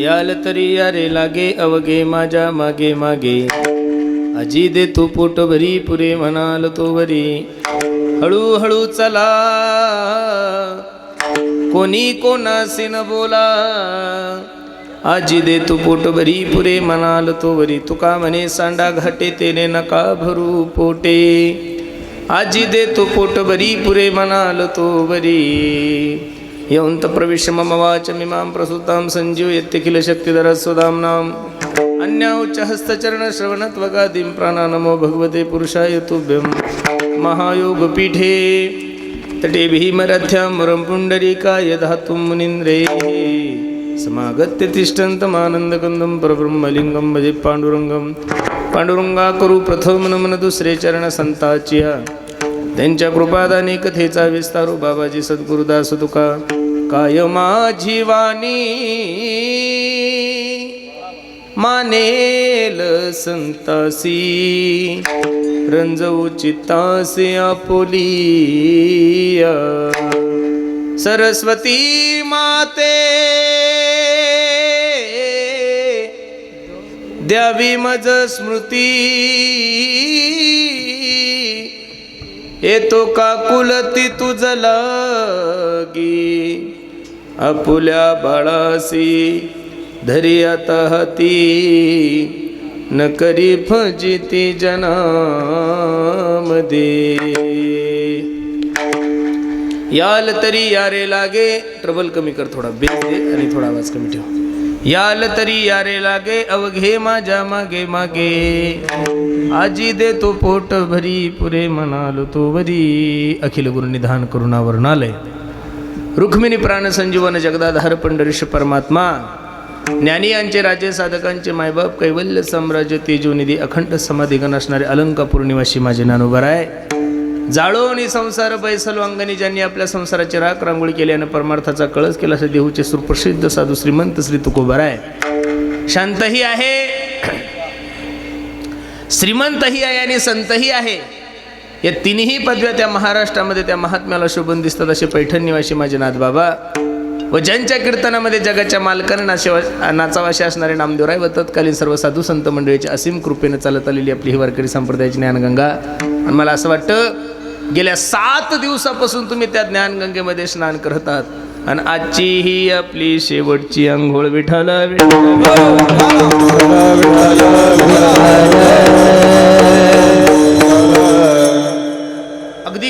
याल तरी यारे लागे अवगे माझ्या मागे मागे. अजी दे तू पोट भरी पुरे म्हणाल तो वरी. हळूहळू चला. कोणी कोणासे न बोला. आजी दे तू पोट भरी पुरे म्हणाल तो वरी. तुका म्हणे सांडा घाटे तेने नका भरू पोटे. आजी दे तू पोट भरी पुरे म्हणाल तो वरी. यौन्त प्रविश मिमां प्रसूतां संजीव यत्तिखिल शक्तिधर अन्या उच्च प्राणा नमो भगवते पुरुषाय तुभ्यं महायोगपीठे तटे भीमरथ्यां मुरं पुण्डरीकाय धातुं मुनीन्द्रैः समागत्य तिष्ठन्तमानन्दकन्दं परब्रह्मलिङ्गं भजे पाण्डुरङ्गं पांडुरंगा करू प्रथम नमन दुसरे चरण संताचिया त्यांच्या कृपादाने कथेचा विस्तारू बाबाजी सद्गुरुदास तुका काय माझी वाणी? मानेल संतासी. रंजवू चित्तासे आपोलिया. सरस्वती माते. द्यावी मज स्मृती. येतो का कुलती तुझ लागी? आपुल्या बाळासी धरी आता हाती न करी फजिती जनामध्ये याल तरी यारे लागे ट्रबल कमी कर थोडा बेस दे आणि थोडा आवाज कमी ठेव. याल तरी यारे लागे अवघे माझ्या मागे मागे. आजी दे तो पोट भरी पुरे म्हणालो तो वरी. अखिल गुरु निधान करुणावर्णालय रुक्मिणी प्राण संजीवन जगदाधार पंढरीश परमात्मा. ज्ञानी यांचे राजे साधकांचे मायबाप कैवल्य साम्राज्य तेजोनिधी अखंड समाधिगण असणारे अलंकापूर पौर्णिमाशी माझे नानुबर आहे. जाळो आणि संसार बैसलो अंगणी ज्यांनी आपल्या संसाराची राख रांगोळी केल्यानं परमार्थाचा कळस केला असे देहूचे सुप्रसिद्ध साधू श्रीमंत श्री तुकोबर आहे. शांतही आहे. श्रीमंतही आहे आणि संतही आहे. या तिन्ही पदव्या त्या महाराष्ट्रामध्ये त्या महात्म्याला शोभून दिसतात असे पैठण निवासी माझे नाथबाबा. व ज्यांच्या कीर्तनामध्ये जगाच्या मालकाने नाशेवा नाचावाशी असणारे नामदेवराय व तत्कालीन सर्व साधू संत मंडळीच्या असीम कृपेनं चालत आलेली आपली ही वारकरी संप्रदायाची ज्ञानगंगा. आणि मला असं वाटतं गेल्या सात दिवसापासून तुम्ही त्या ज्ञानगंगेमध्ये स्नान करत आहात. आणि आजची ही आपली शेवटची आंघोळ विठाला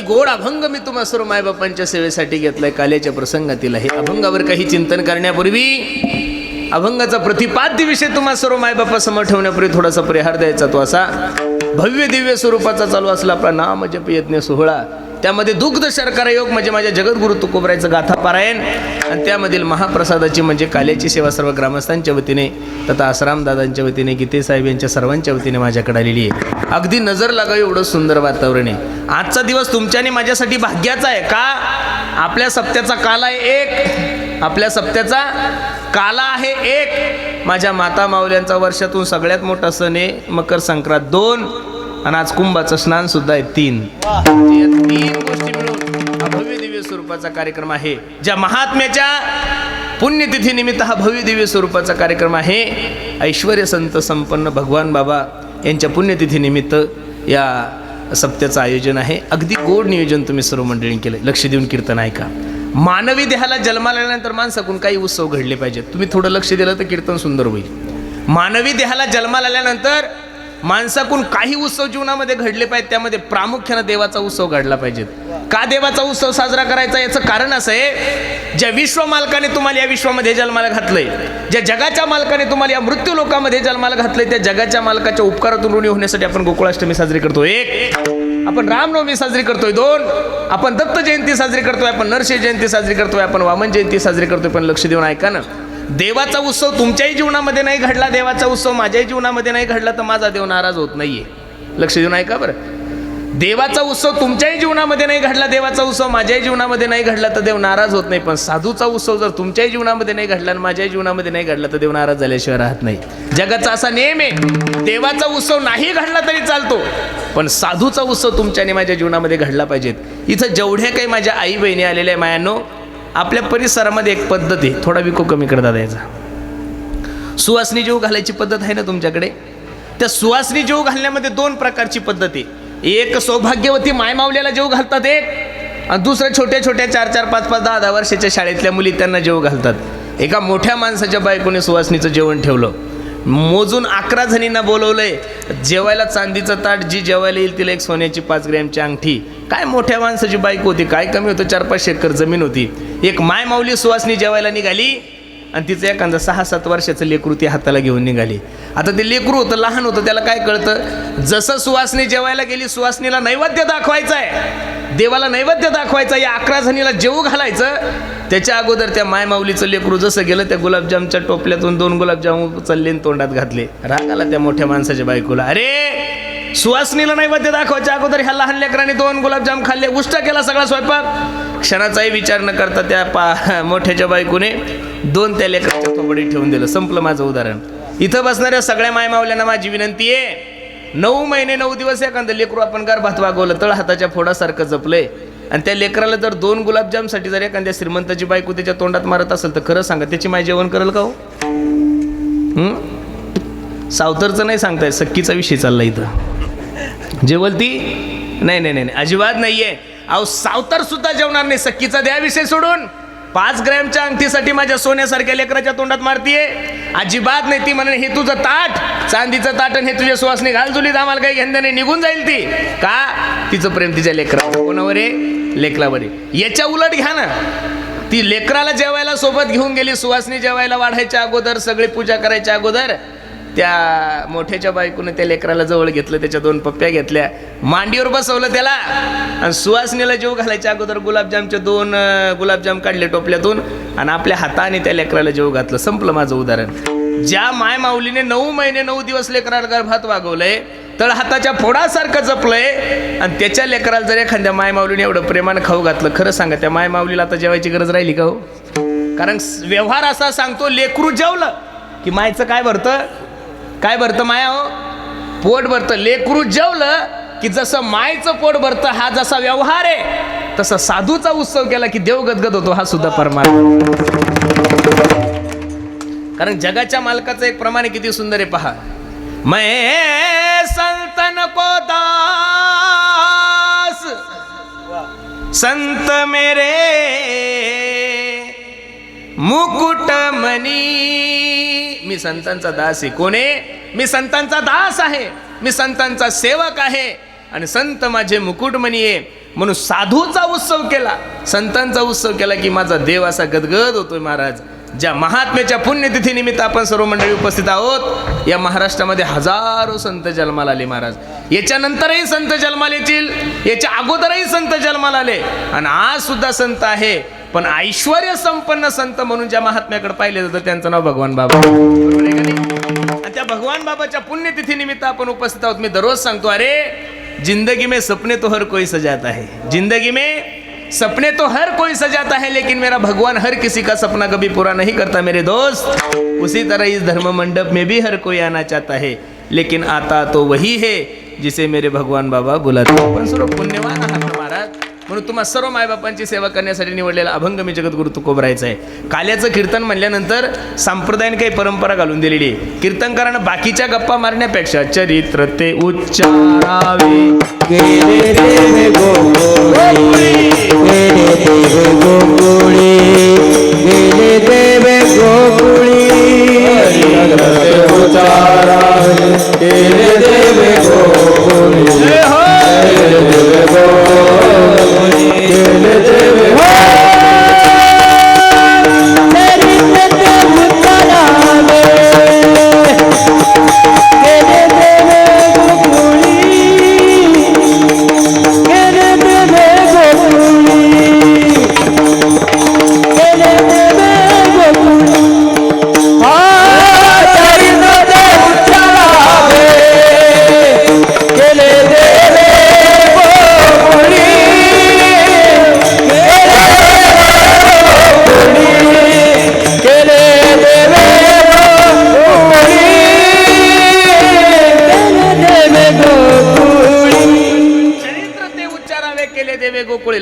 अगदी गोड अभंग मी तुम्हा सर्व मायबापांच्या सेवेसाठी घेतलाय. काल्याच्या प्रसंगातील आहे. अभंगावर काही चिंतन करण्यापूर्वी अभंगाचा प्रतिपाद्य विषय तुम्हा सर्व मायबापासमोर ठेवण्यापूर्वी थोडासा परिहार द्यायचा तो असा. भव्य दिव्य स्वरूपाचा चालू असला आपला नाम जप यज्ञ सोहळा. त्यामध्ये दुग्ध शर्करा योग म्हणजे माझ्या जगद्गुरु तुकोबरायचं गाथा पारायण आणि त्यामधील महाप्रसादाची म्हणजे काल्याची सेवा सर्व ग्रामस्थांच्या वतीने तथा आसरामदादांच्या वतीने गीते साहेब यांच्या सर्वांच्या वतीने माझ्याकडे आलेली आहे. अगदी नजर लागावी एवढं सुंदर वातावरण आहे. आजचा दिवस तुमच्याने माझ्यासाठी भाग्याचा आहे का? आपल्या सप्त्याचा काल आहे एक. आपल्या सप्त्याचा काला आहे एक. माझ्या माता माऊल्यांचा वर्षातून सगळ्यात मोठा सण आहे मकर संक्रांत दोन. आणि आज कुंभाचं स्नान सुद्धा आहे तीन. तीन गोष्टी मिळून हा भव्य दिव्य स्वरूपाचा कार्यक्रम आहे. ज्या महात्म्याच्या पुण्यतिथी निमित्त हा भव्य दिव्य स्वरूपाचा कार्यक्रम आहे ऐश्वर संत संपन्न भगवान बाबा यांच्या पुण्यतिथी निमित्त या सप्त्याचं आयोजन आहे. अगदी गोड नियोजन तुम्ही सर्व मंडळींनी केलं लक्ष देऊन कीर्तन ऐका. मानवी देहाला जन्माला आल्यानंतर माणसाकडून काही उत्सव घडले पाहिजेत. तुम्ही थोडं लक्ष दिलं तर कीर्तन सुंदर होईल. मानवी देहाला जन्माला आल्यानंतर माणसाकडून काही उत्सव जीवनामध्ये घडले पाहिजेत त्यामध्ये प्रामुख्यानं देवाचा उत्सव घडला पाहिजेत. का देवाचा उत्सव साजरा करायचा याचं कारण असं आहे ज्या विश्व मालकाने तुम्हाला या विश्वामध्ये जन्माला घातलंय ज्या जगाच्या मालकाने तुम्हाला या मृत्यू लोकामध्ये जन्माला घातलंय त्या जगाच्या मालकाच्या उपकारातून ऋणी होण्यासाठी आपण गोकुळाष्टमी साजरी करतो एक आपण रामनवमी साजरी करतोय. दोन आपण दत्त जयंती साजरी करतोय. आपण नरसिंह जयंती साजरी करतोय. आपण वामन जयंती साजरी करतोय. पण लक्ष देऊन ऐका ना देवाचा उत्सव तुमच्याही जीवनामध्ये नाही घडला देवाचा उत्सव माझ्याही जीवनामध्ये नाही घडला तर माझा देव नाराज होत नाहीये. लक्ष देऊन ऐका बरं. देवाचा उत्सव तुमच्याही जीवनामध्ये नाही घडला देवाचा उत्सव माझ्याही जीवनामध्ये नाही घडला तर देव नाराज होत नाही. पण साधूचा उत्सव जर तुमच्याही जीवनामध्ये नाही घडला आणि माझ्याही जीवनामध्ये नाही घडला तर देव नाराज झाल्याशिवाय राहत नाही. जगाचा असा नेम आहे देवाचा उत्सव नाही घडला तरी चालतो पण साधूचा उत्सव तुमच्याने माझ्या जीवनामध्ये घडला पाहिजेत. इथं जेवढ्या काही माझ्या आई बहिणी आलेल्या आहे मायांनो आपल्या परिसरामध्ये एक पद्धत आहे. थोडा विको कमी कर दादा सुवासनी जीव घालायची पद्धत आहे ना तुमच्याकडे? त्या सुवासनी जीव घालण्यामध्ये दोन प्रकारची पद्धत आहे. एक सौभाग्यवती मायमावल्याला जीव घालतात एक आणि दुसरं छोट्या छोट्या चार चार पाच पाच दहा दहा वर्षाच्या शाळेतल्या मुली त्यांना जेव घालतात. एका मोठ्या माणसाच्या बायकोने सुवासनीचं जेवण ठेवलं. मोजून अकरा जणींना बोलवलंय जेवायला चांदीचं ताट जी जेवायला येईल तिला एक सोन्याची पाच ग्रॅमची अंगठी काय मोठ्या माणसाची बायको होती काय कमी होतं? चार पाच एकर जमीन होती. एक माय माऊली सुवासनी जेवायला निघाली आणि तिचं एखादं सहा सात वर्षाचं लेकरू ती हाताला घेऊन निघाली. आता ते लेकरू होतं लहान होतं त्याला काय कळतं? जसं सुवासनी जेवायला गेली सुवासनीला नैवेद्य दाखवायचं आहे देवाला नैवेद्य दाखवायचा या अकरा जणीला जेवू घालायचं. त्याच्या अगोदर त्या मायमाऊलीचं लेकरू जसं गेलं त्या गुलाबजामच्या टोपल्यातून दोन गुलाबजाम उचलले तोंडात घातले. रागाला त्या मोठ्या माणसाच्या बायकोला. अरे सुवासनीला नाही नैवेद्य दाखवायच्या अगोदर ह्या लहान लेकरांनी दोन गुलाबजाम खाल्ले उष्टा केला सगळा स्वयंपाक. क्षणाचाही विचार न करता त्या पा मोठ्याच्या बायकोने दोन त्या लेकराच्या थोबडीत ठेवून दिलं. संपलं माझं उदाहरण. इथं बसणाऱ्या सगळ्या मायमावल्यांना माझी विनंती आहे नऊ महिने नऊ दिवस एखादं लेकरू आपण गर्भात वागवलं तळ हाताच्या फोडासारखं जपलंय. आणि त्या लेकराला जर दोन गुलाबजामसाठी जर एखाद्या श्रीमंताची बायको त्याच्या तोंडात मारत असेल तर खरं सांगा त्याची माय जेवण करेल का हो? सावतरचं नाही सांगताय सक्कीचा विषय चालला इथं. जेवल ती नाही नाही नाही नाही, अजिबात नाहीये. अहो सावतर सुद्धा जेवणार नाही सक्कीचा द्या विषय सोडून. पाच ग्रॅमच्या अंगठीसाठी माझ्या सोन्यासारख्या लेकराच्या तोंडात मारतीये. अजिबात नाही ती म्हणे हे तुझं ताट चांदीचं ताट आणि हे तुझ्या सुवासने घाल तुलीत आम्हाला काही घेणं नाही निघून जाईल ती. का? तिचं प्रेम तिच्या लेकरा कोणावर आहे? लेकरावर आहे. याच्या उलट घ्या ना. ती लेकराला जेवायला सोबत घेऊन गेली सुवासनी जेवायला वाढायच्या अगोदर सगळी पूजा करायच्या अगोदर त्या मोठ्याच्या बायकोने त्या लेकराला जवळ घेतलं त्याच्या दोन पप्प्या घेतल्या. मांडीवर बसवलं त्याला. आणि सुवासनीला जीव घालायच्या अगोदर गुलाबजामच्या दोन गुलाबजाम काढले टोपल्यातून आणि आपल्या हाताने त्या लेकराला जीव घातलं. संपलं माझं उदाहरण. ज्या माय माऊलीने नऊ महिने नऊ दिवस लेकराला गर्भात वागवलंय तळ हाताच्या फोडासारखं जपलंय आणि त्याच्या लेकराला जर एखाद्या माय माऊलीने एवढं प्रेमानं खाऊ घातलं खरं सांगा त्या माय माऊलीला आता जेवायची गरज राहिली का हो? कारण व्यवहार असा सांगतो लेकरू जेवलं की मायचं काय भरतं? काय भरतं माया हो? पोट भरतं. लेकरू जेवलं की जसं मायचं पोट भरतं हा जसा व्यवहार आहे तसा साधूचा उत्सव केला की देव गदगद होतो हा सुद्धा परमात्मा कारण जगाच्या मालकाचं एक प्रमाणे किती सुंदर आहे पहा. मैं संतन को दास संत मेरे मुकुट मनी. मी संतांचा दास. आहे कोण? आहे मी संतांचा दास आहे. मी संतांचा सेवक आहे. आणि संत माझे मुकुटमणी आहे म्हणून साधूचा उत्सव केला. संतांचा उत्सव केला की माझा देव असा गदगद होतोय महाराज. ज्या महात्म्याच्या पुण्यतिथीनिमित्त आपण सर्व मंडळी उपस्थित आहोत या महाराष्ट्रामध्ये हजारो संत जन्माला आले महाराज. याच्यानंतरही संत जन्माला येतील. याच्या अगोदरही संत जन्माला आले. आणि आज सुद्धा संत आहे. पण ऐश्वर संपन्न संत म्हणून ज्या महात्म्याकडे पाहिले जातं त्यांचं नाव भगवान बाबा. आणि त्या भगवान बाबाच्या पुण्यतिथी निमित्त आपण उपस्थित आहोत. मी दररोज सांगतो अरे जिंदगी में सपने तो हर कोई सजाता है. जिंदगी में सपने तो हर कोई सजाता है लेकिन मेरा भगवान हर किसी का सपना कभी पूरा नहीं करता मेरे दोस्त. उसी तरह इस धर्म मंडप में भी हर कोई आना चाहता है लेकिन आता तो वही है जिसे मेरे भगवान बाबा बुलाते पुण्यवान आहात म्हणून तुम्हा सर्व मायबापांची सेवा करण्यासाठी निवडलेला अभंग मी जगद्गुरु तुकोबरायचा आहे. काल्याचं कीर्तन म्हणल्यानंतर संप्रदायाने काही परंपरा घालून दिलेली आहे. कीर्तनकारांना बाकीच्या गप्पा मारण्यापेक्षा चरित्र ते उच्चारावे. गेले देव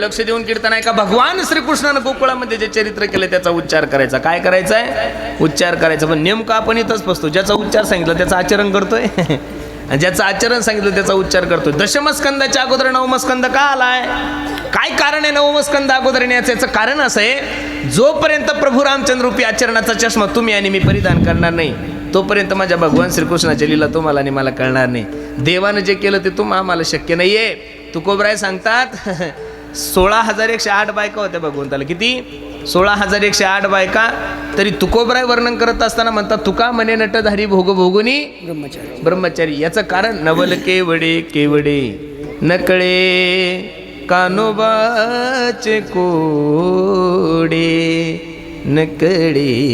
लक्ष देऊन कीर्तन आहे का भगवान श्रीकृष्णानं गोकुळामध्ये जे चरित्र केलं त्याचा उच्चार करायचा. काय करायचा आहे उच्चार करायचा. पण नेमकं आपण इथंच बसतो. ज्याचा उच्चार सांगितलं त्याचं आचरण करतोय. आणि ज्याचं आचरण सांगितलं त्याचा उच्चार करतोय. दशमस्कंदाच्या अगोदर नवमस्कंद का आलाय? काय कारण आहे नवमस्कंद अगोदर येण्याचं? याचं कारण असं आहे जोपर्यंत प्रभू रामचंद्र रूपी आचरणाचा चष्मा तुम्ही आणि मी परिधान करणार नाही तोपर्यंत माझ्या भगवान श्रीकृष्णाच्या लीला तुम्हाला आणि मला कळणार नाही. देवानं जे केलं ते तुम्हाला आम्हाला शक्य नाहीये. तुकोबराय सांगतात सोळा हजार एकशे आठ बायका होत्या भगवंताला किती? सोळा हजार एकशे आठ बायका. तरी तुकोबराय वर्णन करत असताना म्हणतात तुका म्हणे नटधारी भोग भोगुनी ब्रह्मचारी. याचं कारण नवल केवडे केवडे. नकळे कानोबाचे कोडे. नकडे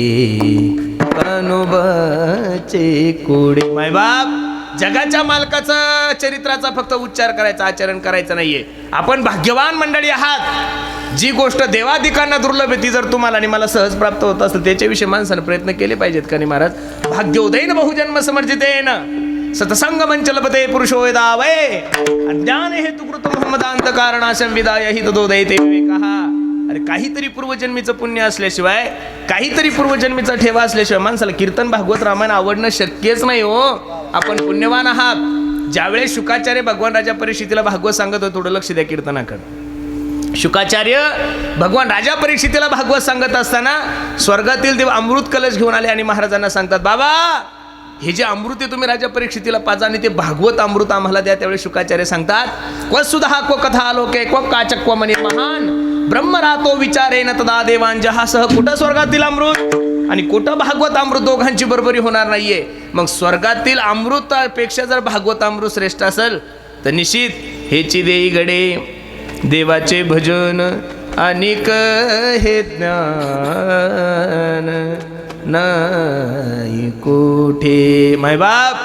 कानोबाचे कोडे. मायबाप! जगाच्या मालकाचं चरित्राचा फक्त उच्चार करायचा आचरण करायचं नाहीये. आपण भाग्यवान मंडळी आहात. जी गोष्ट देवाधिकांना दुर्लभ आहे ती जर तुम्हाला आणि मला सहज प्राप्त होत असेल त्याच्याविषयी माणसानं प्रयत्न केले पाहिजेत का नाही महाराज? भाग्योदयन बहुजन्म समर्जितेन. सतसंग मंचलपते पुरुषो वेदावय अज्ञान हेतुकृत महमदांत कारणाशं विदाय हि तदोदयते विवेकः. अरे काहीतरी पूर्वजन्मीचं पुण्य असल्याशिवाय काहीतरी पूर्वजन्मीचा ठेवा असल्याशिवाय माणसाला कीर्तन भागवत रामायण आवडणं शक्यच नाही हो. आपण पुण्यवान आहात. ज्यावेळेस शुकाचार्य भगवान राजा परिस्थितीला भागवत सांगत होते थोडं लक्ष द्या कीर्तनाकडे. शुकाचार्य भगवान राजा परीक्षितीला भागवत सांगत असताना स्वर्गातील देव अमृत कलश घेऊन आले आणि महाराजांना सांगतात बाबा हे जे अमृत आहे तुम्ही राजा परीक्षितीला पाजा आणि ते भागवत अमृत आम्हाला द्या. त्यावेळी शुकाचार्य सांगतात क्व सुधा क्व कथा आलोके क्व काचक क्व मनी महान. ब्रह्म राहतो विचारेन तदा देवांजहा सह कुठं स्वर्गातील अमृत? आणि कुठं भागवत अमृत दोघांची बरोबरी होणार नाहीये? मग स्वर्गातील अमृतापेक्षा जर भागवत अमृत श्रेष्ठ असेल तर निश्चित हेची देई गडे देवाचे भजन अनिक हे ज्ञान नाही कुठे. मायबाप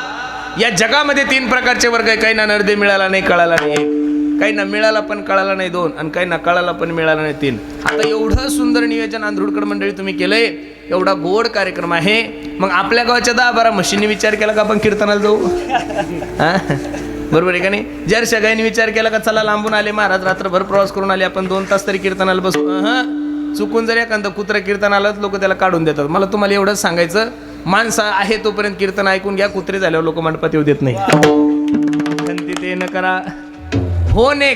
या जगामध्ये तीन प्रकारचे वर्ग आहे. काही ना नर्दे मिळाला नाही कळाला नाही काही ना मिळाला पण कळाला नाही दोन आणि काही ना कळाला पण मिळाला नाही तीन. आता एवढं सुंदर नियोजन आंधरुडकर मंडळी तुम्ही केलंय एवढा गोड कार्यक्रम आहे. मग आपल्या गावाच्या दहा बारा म्हशींनी विचार केला का आपण कीर्तनाला जाऊ? बरोबर आहे का नाही? जर सगळ्यांनी विचार केला का चला लांबून आले महाराज रात्रभर प्रवास करून आले आपण दोन तास तरी कीर्तनाला बसू. चुकून जर एखादं कुत्र कीर्तनाला लोक त्याला काढून देतात. मला तुम्हाला एवढंच सांगायचं माणसं आहे तोपर्यंत कीर्तन ऐकून घ्या कुत्रे झाल्यावर लोक मंडपात येऊ देत नाही. संती ते न करा. हो ने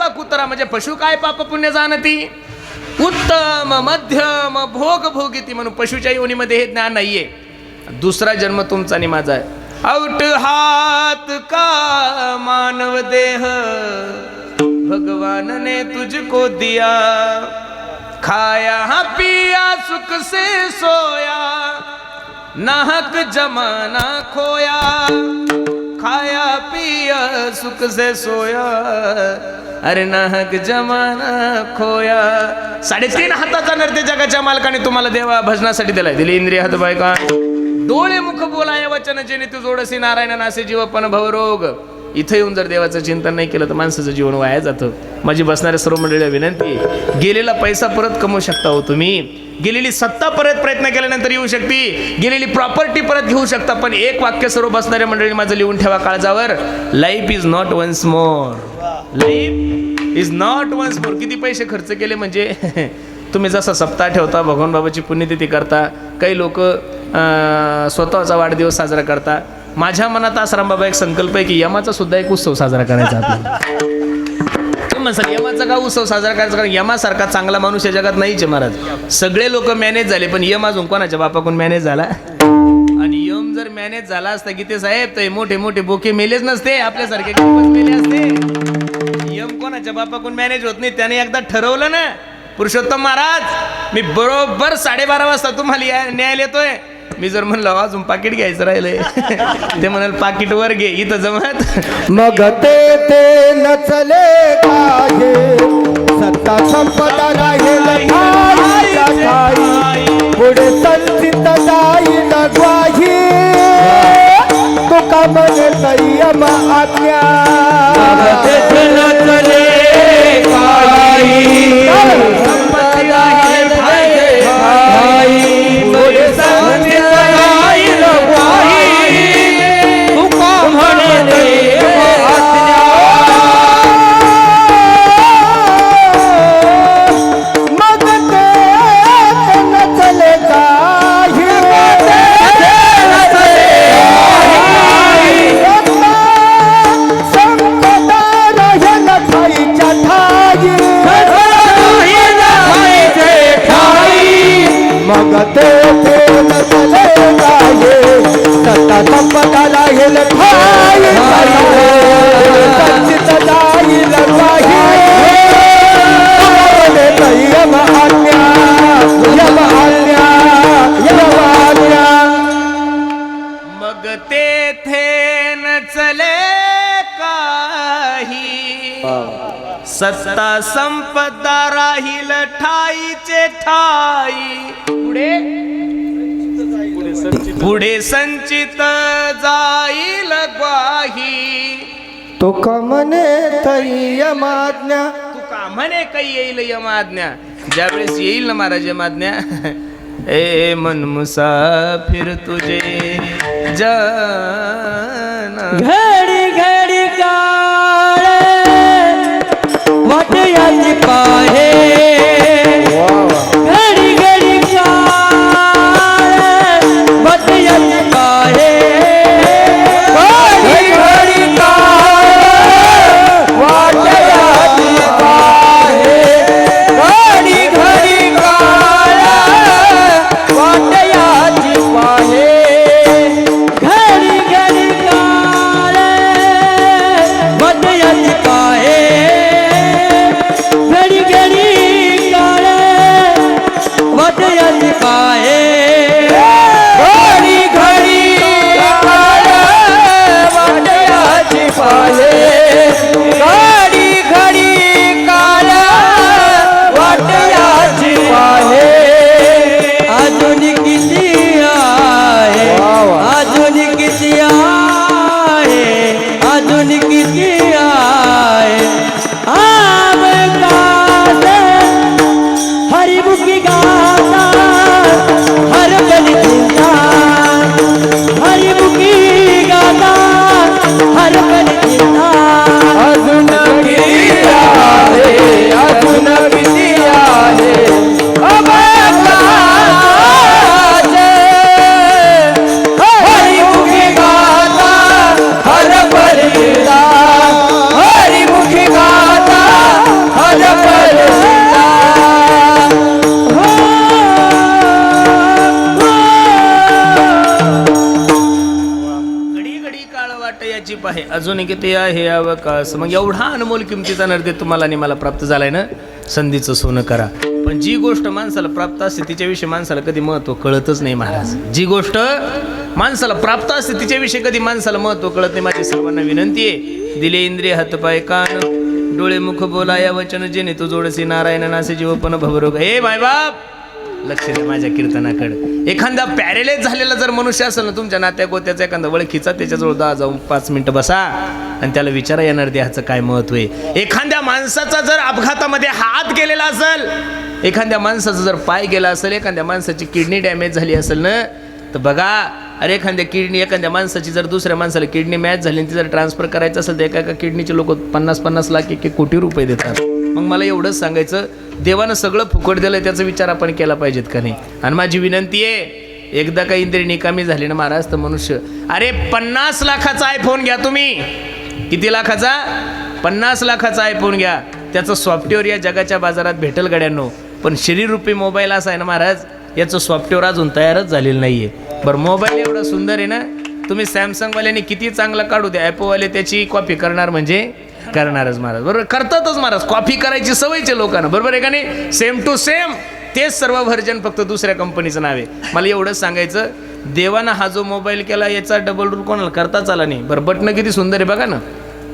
वा कुत्रा म्हणजे पशु काय पाप पुण्य जाणती? उत्तम मध्यम भोग भोगिती म्हणून पशुच्या योनीमध्ये हे ज्ञान नाहीये. दुसरा जन्म तुमचा आणि माझा आहे. औट हात का मानव देह? भगवान ने तुझको दिया. खाया पिया सुख से सोया. नाहक जमाना खोया. खाया पिया सुख से सोया। अरे नाहक जमाना खोया। साडेतीन हाताचा नृत्य जगाच्या मालकाने तुम्हाला देवा भजनासाठी दिलाय. दिली इंद्रिय हात बायका डोळे मुख बोलाय वचन जेणे तू जोडसी नारायण नासे जीवपण भवरोग इथं येऊन जर देवाचं चिंतन नाही केलं तर माणसाचं जीवन वाया जातं. माझी बसणाऱ्या सर्व मंडळीला विनंती गेलेला पैसा परत कमवू शकता हो तुम्ही. गेलेली सत्ता परत प्रयत्न केल्यानंतर येऊ शकते. गेलेली प्रॉपर्टी परत घेऊ शकता पण एक वाक्य सर्व बसणाऱ्या मंडळी माझं लिहून ठेवा काळजावर. Life is not once more life is not once more किती पैसे खर्च केले म्हणजे? तुम्ही जसा सप्ताह ठेवता भगवान बाबाची पुण्यतिथी करता काही लोक स्वतःचा वाढदिवस साजरा करता. माझ्या मनात आसराम बाबा एक संकल्प आहे की यमाचा सुद्धा एक उत्सव साजरा करायचा आपल्याला. म्हणसाल यमाचा का उत्सव साजरा करायचा? कारण यमासारखा चांगला माणूस या जगात नाहीच आहे महाराज. सगळे लोक मॅनेज झाले पण यम अजून कोणाच्या बापाकडून मॅनेज झाला? आणि यम जर मॅनेज झाला असता गीते साहेब तर मोठे मोठे बोके मेलेच नसते आपल्यासारखे मेले असते. यम कोणाच्या बापाकडून मॅनेज होत नाही त्याने एकदा ठरवलं ना पुरुषोत्तम महाराज मी बरोबर साडेबारा वाजता तुम्हाला न्याय न्यायला येतोय. मी जर म्हणलं अजून पाकिट घ्यायचं राहिलंय. ते म्हणाल पाकिट वर घे इथं जमत. मग ते ते नचले काहे सत्ता संपदा पुढे संचित जाईल ग्वाही. तुका म्हणे संयम आज्ञा. पुढे सत्ता संपदाला हे तो कमने तई यम आज्ञा तू का म्हणे काही येईल यमाज्ञा? ज्यावेळेस येईल ना महाराज यमाज्ञा? ए मन मुसाफिर तुझे जन अजून किती आहे अवकाश. मग एवढा अनमोल किमतीचा नर्दे तुम्हाला आणि मला प्राप्त झालाय ना? संधीचं सोनं करा. पण जी गोष्ट माणसाला प्राप्त असते तिच्याविषयी माणसाला कधी महत्त्व कळतच नाही महाराज. जी गोष्ट माणसाला प्राप्त असते तिच्याविषयी कधी माणसाला महत्त्व कळत नाही माझी सर्वांना विनंती आहे. दिले इंद्रिय हातपाय कान डोळे मुख बोला या वचन जेने तू जोडसी नारायण नासे जीवपन भवरोग. हे माय बाप लक्ष द्या माझ्या कीर्तनाकडे. एखादा पॅरेलाइज झालेला जर मनुष्य असेल ना तुमच्या नात्या गोत्याचा एखादा वळखीचा त्याच्याजवळ दहा जाऊन पाच मिनटं बसा आणि त्याला विचारा येणार देहाचं काय महत्त्व आहे? एखाद्या माणसाचा जर अपघातामध्ये हात गेलेला असेल एखाद्या माणसाचा जर पाय गेला असेल एखाद्या माणसाची किडनी डॅमेज झाली असेल ना तर बघा अरे एखाद्या किडनी एखाद्या माणसाची जर दुसऱ्या माणसाला किडनी मॅच झाली आणि ती जर ट्रान्सफर करायचं असेल तर एका एका किडनीचे लोक पन्नास पन्नास लाख एक एक कोटी रुपये देतात. मग मला एवढंच सांगायचं देवानं सगळं फुकट दिलं त्याचा विचार आपण केला पाहिजेत का नाही? आणि माझी विनंती आहे एकदा काही इंद्रिय निकामी झाली ना महाराज तर मनुष्य अरे पन्नास लाखाचा आयफोन घ्या तुम्ही! किती लाखाचा? पन्नास लाखाचा आयफोन घ्या. त्याचं सॉफ्टवेअर या जगाच्या बाजारात भेटेल गड्यांनो. पण शरीररूपी मोबाईल असा आहे ना महाराज याचं सॉफ्टवेअर अजून तयारच झालेलं नाही आहे बरं मोबाईल एवढा सुंदर आहे ना तुम्ही सॅमसंगवाल्याने किती चांगला काढू द्या ॲपोवाले त्याची कॉपी करणार म्हणजे करणारच महाराज. बरोबर? करतातच महाराज. कॉपी करायची सवयचे लोकांना बरोबर आहे का नाही? सेम टू सेम तेच सर्व व्हर्जन फक्त दुसऱ्या कंपनीचं नाव आहे. मला एवढंच सांगायचं देवानं हा जो मोबाईल केला याचा डबल रूल कोणाला? करताच आला नाही. बरं बटणं किती सुंदर आहे बघा ना.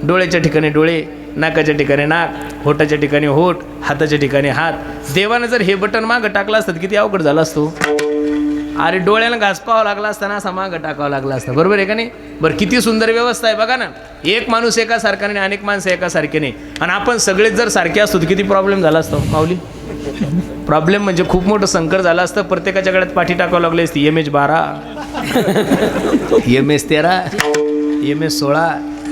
डोळ्याच्या ठिकाणी डोळे नाकाच्या ठिकाणी नाक होटाच्या ठिकाणी होठ हाताच्या ठिकाणी हात. देवानं जर हे बटन मागं टाकलं असतं तर किती अवघड झालं असतो. अरे डोळ्याला घास लागला असताना असा मागं टाकावा लागला असता. बरोबर आहे का नाही? बरं किती सुंदर व्यवस्था आहे. बघा ना एक माणूस एका सारखा अनेक माणसं एकासारखेने नाही. आणि आपण सगळेच जर सारखे असतो तर किती प्रॉब्लेम झाला असतो माऊली? प्रॉब्लेम म्हणजे खूप मोठं संकट झालं असतं. प्रत्येकाच्या गळ्यात पाठी टाकावं लागली असती. एम एच बारा. एम एस तेरा एम एस सोळा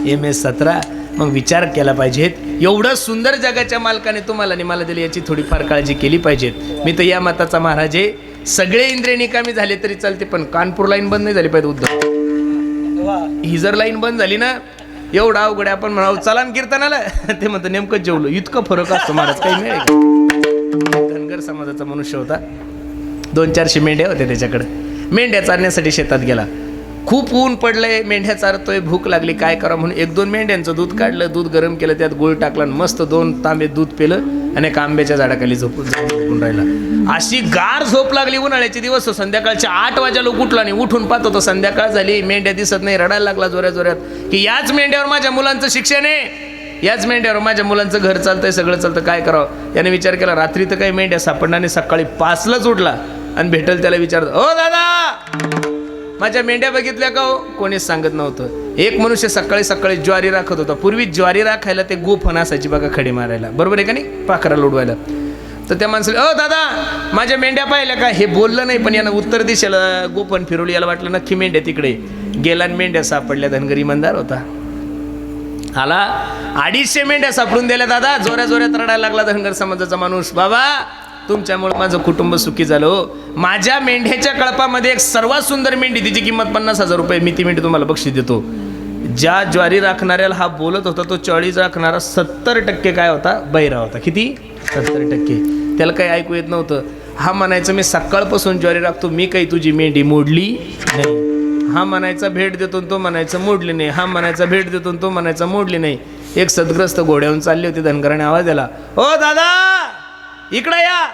एम एस सतरा. मग विचार केला पाहिजेत एवढं सुंदर जगाच्या मालकाने तुम्हाला आणि मला दिली याची थोडीफार काळजी केली पाहिजेत मी तर या मताचा महाराज आहे. सगळे इंद्रिय निकामी झाले तरी चालते पण कानपूर लाईन बंद नाही झाली पाहिजे उद्धव. ही जर लाईन बंद झाली ना एवढा अवघड आहे आपण म्हणावं चला ना कीर्तनाला. ते म्हणतं नेमकं जेवलो. इतकं फरक असतो महाराज काही मिळेल धनगर समाजाचा मनुष्य होता. दोन चारशे मेंढ्या होत्या त्याच्याकडे. मेंढ्या चारण्यासाठी शेतात गेला. खूप ऊन पडलंय मेंढ्या चारतोय भूक लागली काय करा म्हणून एक दोन मेंढ्यांचं दूध काढलं दूध गरम केलं त्यात गुळ टाकला आणि मस्त दोन तांबे दूध पिलं आणि एका आंब्याच्या झाडाखाली झोपून झोपून राहिला. अशी गार झोप लागली उन्हाळ्याचे दिवस हो, संध्याकाळच्या आठ वाजा लोक उठला आणि उठून पाहतो तो संध्याकाळ झाली मेंढ्या दिसत नाही रडायला लागला जोऱ्या जोऱ्यात की याच मेंढ्यावर माझ्या मुलांचं शिक्षण आहे. याच मेंढ्यावर माझ्या मुलांचं घर चालतंय सगळं चालतं काय करावं? याने विचार केला रात्री तर काही मेंढ्या सापडणार नाही सकाळी पाचलाच उठला आणि भेटल त्याला विचारत ओ दादा! माझ्या मेंढ्या बघितल्या का हो? कोणीच सांगत नव्हतं. एक मनुष्य सकाळी सकाळी ज्वारी राखत होता. पूर्वी ज्वारी राखायला ते गोफण असायची बघा खडी मारायला. बरोबर आहे का नाही? पाखरा लोडवायला तर त्या माणसाला अ दादा माझ्या मेंढ्या पाहिल्या का? हे बोललं नाही पण यानं उत्तर दिशेला गोपन फिरवली. याला वाटलं नक्की मेंढ्या तिकडे. गेला आणि मेंढ्या सापडल्या. धनगरी इमानदार होता. आला अडीचशे मेंढ्या सापडून दिल्या दादा. जोऱ्या जोऱ्यात रडायला लागला धनगर समाजाचा माणूस. बाबा तुमच्यामुळे माझं कुटुंब सुखी झालं हो. माझ्या मेंढ्याच्या कळपामध्ये एक सर्वात सुंदर मेंढी तिची किंमत पन्नास हजार रुपये मी ती मेंढी तुम्हाला बक्षीस देतो. ज्या ज्वारी राखणाऱ्याला हा बोलत होता तो चाळीस राखणारा सत्तर टक्के काय होता? बैरा होता. किती? सत्तर टक्के. त्याला काही ऐकू येत नव्हतं. हा म्हणायचं मी सकाळपासून ज्वारी राखतो मी काही तुझी मेंढी मोडली नाही. हा म्हणायचा भेट देतो तो म्हणायचं मोडली नाही. हा म्हणायचा भेट देतो तो म्हणायचा मोडली नाही. एक सदग्रस्त घोड्याहून चालली होती धनगराने आवाज दिला. ओ दादा! इकडं या.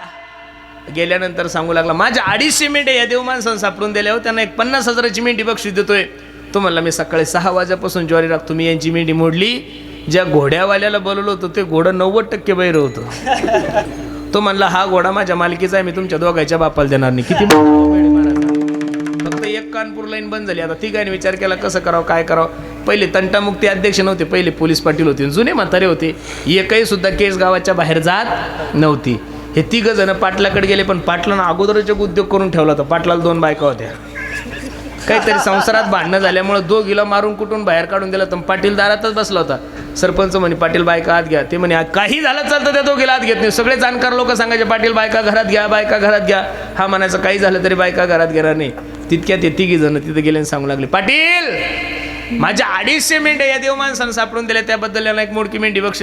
गेल्यानंतर सांगू लागला माझ्या अडीचशे मेंढ्या या देव माणसानं सापडून दिल्या हो त्यांना एक पन्नास हजाराची मेंढी बक्षीस देतोय. तो म्हणला मी सकाळी सहा वाजेपासून ज्वारी राखतो मी यांची मेंढी मोडली ज्या घोड्यावाल्याला बोलवलं होतं ते घोडं नव्वद टक्के बैर होतं. तो म्हणला हा घोडा माझ्या मालकीचा आहे मी तुमच्या दोघांच्या बापाला देणार नाही. किती एक कानपूर लाईन बंद झाली. आता तिघांनी विचार केला कसं करावं काय करावं? पहिले तंटामुक्ती अध्यक्ष नव्हते पहिले पोलीस पाटील होते. जुने म्हातारे होते. एकही सुद्धा केस गावाच्या बाहेर जात नव्हती. हे तिघ जण पाटलाकडे गेले पण पाटलानं अगोदरच एक उद्योग करून ठेवला होता. पाटलाला दोन बायका होत्या. काहीतरी संसारात भांडणं झाल्यामुळे दोघीला मारून कुठून बाहेर काढून दिलं तर पाटील दारातच बसला होता. सरपंच म्हणे पाटील बायका आत घ्या. ते म्हणे काही झालं चालतं त्या दोघीला आत घेत नाही. सगळे जाणकार लोक सांगायचे पाटील बायका घरात घ्या बायका घरात घ्या. हा म्हणायचं काही झालं तरी बायका घरात घेणार नाही. तितक्यात ते तिघी जण तिथे गेले आणि सांगू लागले पाटील माझ्या अडीचशे मेंढ्या या देव माणसानं सापडून दिल्या त्याबद्दल यांना एक मोडकी मेंढी बक्ष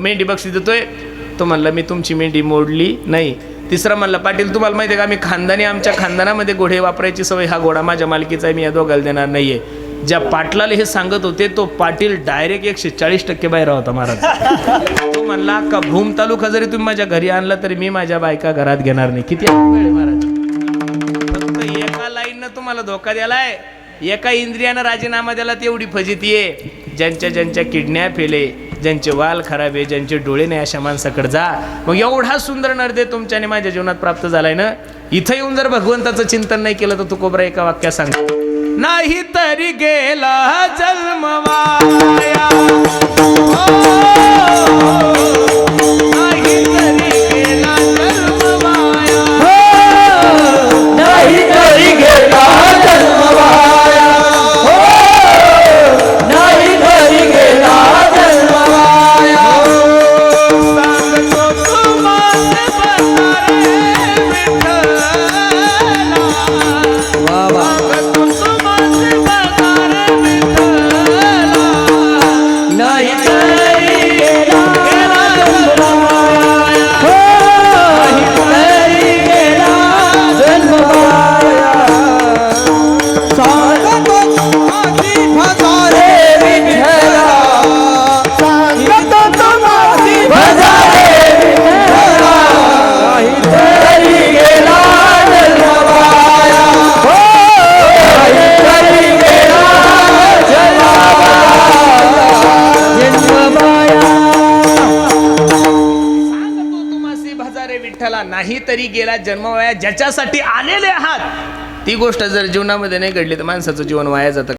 मेंढी बक्षी देतोय. तो म्हणला मी तुमची मेंढी मोडली नाही. तिसरा म्हणला पाटील तुम्हाला माहिती आहे का मी खानदानी आमच्या खानदानामध्ये घोडे वापरायची सवय हा घोडा माझ्या मालकीचा आहे मी या दोघाला देणार नाही आहे ज्या पाटलाला हे सांगत होते तो पाटील डायरेक्ट एकशे चाळीस टक्के बाहेर होता महाराज. तो म्हणला का भूम तालुका जरी तुम्ही माझ्या घरी आणला तरी मी माझ्या बायका घरात घेणार नाही. किती वेळ महाराज? इंद्रियानं तुम्हाला धोका द्यालाय एका इंद्रियानं राजीनामा द्याला तेवढी फजिती आहे ज्यांच्या ज्यांच्या किडण्या फेले ज्यांचे वाल खराब आहे ज्यांचे डोळे नाही अशा माणसाकडे जा. मग एवढा सुंदर नरदे तुमच्याने माझ्या जीवनात प्राप्त झालाय ना? इथं येऊन जर भगवंताचं चिंतन नाही केलं तर तू कोबरा एका वाक्यात सांग. नाही तरी गेला जन्मवाया नाही गेला जन्मवाया ज्याच्यासाठी आलेले आहात ती गोष्ट जर जीवनामध्ये नाही घडली तर माणसाचं जीवन वाया जातं.